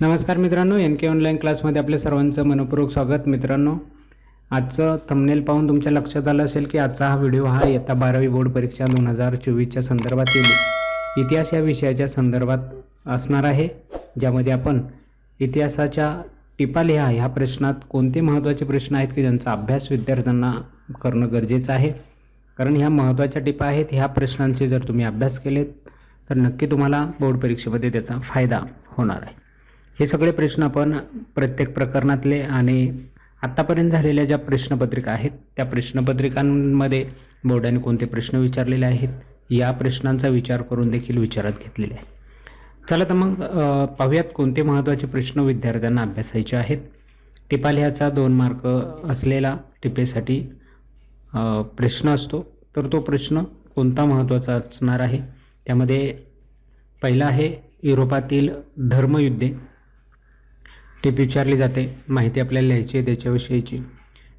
नमस्कार मित्रांनो एन के ऑनलाईन क्लासमध्ये आपल्या सर्वांचं मनपूर्वक स्वागत. मित्रांनो आजचं थंबनेल पाहून तुमच्या लक्षात आलं असेल की आजचा हा व्हिडिओ हा इयत्ता बारावी बोर्ड परीक्षा दोन हजार चोवीसच्या संदर्भातील इतिहास या विषयाच्या संदर्भात असणार आहे ज्यामध्ये आपण इतिहासाच्या टिपा लिहा. ह्या प्रश्नात कोणते महत्त्वाचे प्रश्न आहेत की ज्यांचा अभ्यास विद्यार्थ्यांना करणं गरजेचं आहे? कारण ह्या महत्त्वाच्या टिपा आहेत ह्या प्रश्नांचे जर तुम्ही अभ्यास केलेत तर नक्की तुम्हाला बोर्ड परीक्षेमध्ये त्याचा फायदा होणार आहे. हे सगळे प्रश्न आपण प्रत्येक प्रकरणातले आणि आत्तापर्यंत झालेल्या ज्या प्रश्नपत्रिका आहेत त्या प्रश्नपत्रिकांमध्ये बोर्डाने कोणते प्रश्न विचारलेले आहेत या प्रश्नांचा विचार करून देखील विचारात घेतलेले आहे. चला तर मग पाहूयात कोणते महत्त्वाचे प्रश्न विद्यार्थ्यांना अभ्यासायचे आहेत. टिपा दोन मार्क असलेला टिपेसाठी प्रश्न असतो. तर तो प्रश्न कोणता महत्त्वाचा असणार आहे? त्यामध्ये पहिला आहे युरोपातील धर्मयुद्धे. टीप विचारली जाते माहिती आपल्याला लिहायची आहे त्याच्याविषयीची.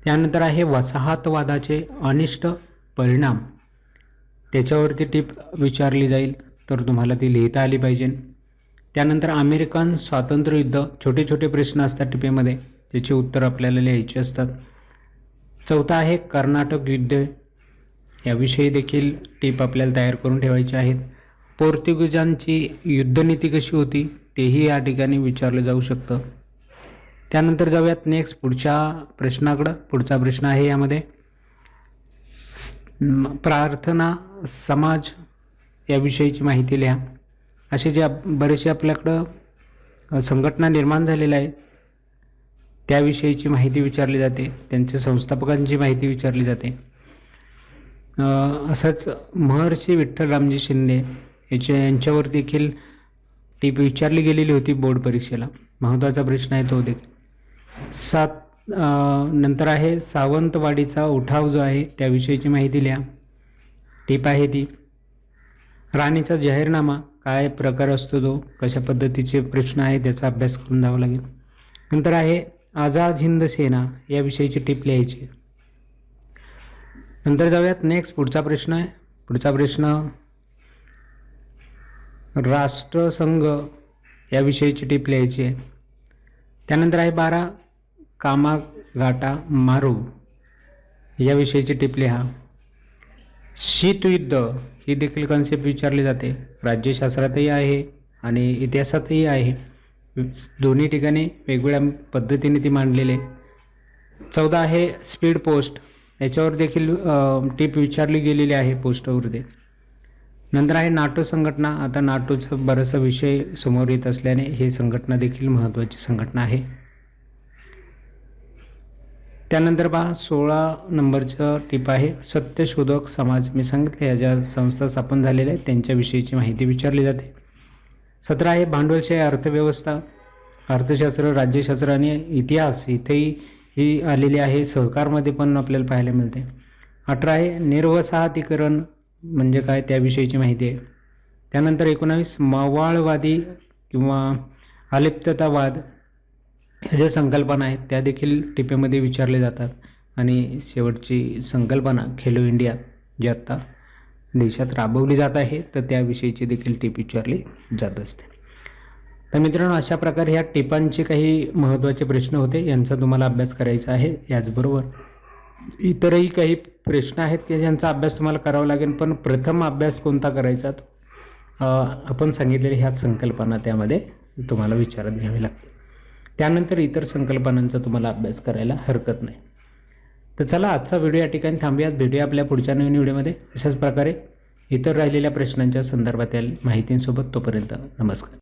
त्यानंतर आहे वसाहतवादाचे अनिष्ट परिणाम. त्याच्यावरती टिप विचारली जाईल तर तुम्हाला ती लिहिता आली पाहिजे. त्यानंतर अमेरिकन स्वातंत्र्ययुद्ध छोटे छोटे प्रश्न असतात टिपेमध्ये त्याचे उत्तर आपल्याला लिहायचे असतात. चौथा आहे कर्नाटक युद्ध. याविषयी देखील टीप आपल्याला तयार करून ठेवायची आहेत. पोर्तुगीजांची युद्धनीती कशी होती तेही या ठिकाणी विचारलं जाऊ शकतं. त्यानंतर जाऊयात नेक्स्ट पुढच्या प्रश्नाकडं. पुढचा प्रश्न आहे यामध्ये. प्रार्थना समाज याविषयीची माहिती लिहा. असे जे आप- बरेचसे आपल्याकडं संघटना निर्माण झालेल्या आहेत त्याविषयीची माहिती विचारली जाते. त्यांच्या संस्थापकांची माहिती विचारली जाते. असंच महर्षी विठ्ठल रामजी शिंदे याच्या यांच्यावर देखील टीप विचारली गेलेली होती बोर्ड परीक्षेला. महत्त्वाचा प्रश्न आहे तो देखील. सात नंतर आहे सावंतवाडीचा उठाव जो आहे त्याविषयीची माहिती लिहा. टीप आहे ती. राणीचा जाहीरनामा काय प्रकार असतो तो? कशा पद्धतीचे प्रश्न आहे त्याचा अभ्यास करून द्यावा लागेल. नंतर आहे आझाद हिंद सेना याविषयीची टिप लिहायची. नंतर जाऊयात नेक्स्ट पुढचा प्रश्न आहे. पुढचा प्रश्न राष्ट्रसंघ याविषयीची टिप लिहायची आहे. त्यानंतर आहे बारा कामागाटा मारू याविषयीची टिप लिहा शीतयुद्ध ही देखील कन्सेप्ट विचारली जाते. राज्यशास्त्रातही आहे आणि इतिहासातही आहे. दोन्ही ठिकाणी वेगवेगळ्या पद्धतीने ती मांडलेले चौदा आहे स्पीड पोस्ट याच्यावर देखील टिप विचारली गेलेली आहे पोस्टवरती नंतर आहे नाटो संघटना. आता नाटोचा बराचसा विषय समोर येत असल्याने हे संघटना देखील महत्त्वाची संघटना आहे. त्यानंतर पहा सोळा नंबरचं टिप आहे सत्यशोधक समाज. मी सांगितलं या ज्या संस्था स्थापन झालेल्या आहेत त्यांच्याविषयीची माहिती विचारली जाते. सतरा आहे भांडवलशाही अर्थव्यवस्था. अर्थशास्त्र राज्यशास्त्र आणि इतिहास इथेही ही आलेली आहे सहकारमध्ये पण आपल्याला पाहायला मिळते. अठरा आहे निर्वसाहतीकरण म्हणजे काय त्याविषयीची माहिती आहे. त्यानंतर एकोणावीस मावाळवादी किंवा अलिप्ततावाद. ज्या संकल्पना आहेत त्या देखील टिपेमध्ये विचारले जातात. आणि शेवटची संकल्पना खेलो इंडिया जी आत्ता देशात राबवली जात आहे तर त्याविषयीची देखील टीप विचारली जात असते. तर मित्रांनो अशा प्रकारे ह्या टिपांचे काही महत्त्वाचे प्रश्न होते. यांचा तुम्हाला अभ्यास करायचा आहे. याचबरोबर इतरही काही प्रश्न आहेत की ज्यांचा अभ्यास तुम्हाला करावा लागेल पण प्रथम अभ्यास कोणता करायचा तो आपण सांगितलेल्या ह्या संकल्पना त्यामध्ये तुम्हाला विचारात घ्यावी लागतील त्यानंतर इतर संकल्पनांचा तुम्हाला अभ्यास करायला हरकत नाही. तर चला आजचा व्हिडिओ या ठिकाणी थांबूयात. भेटूया आपल्या पुढच्या नवीन व्हिडिओमध्ये. अशाच प्रकारे इतर राहिलेल्या प्रश्नांच्या संदर्भातील माहितींसोबत तोपर्यंत नमस्कार.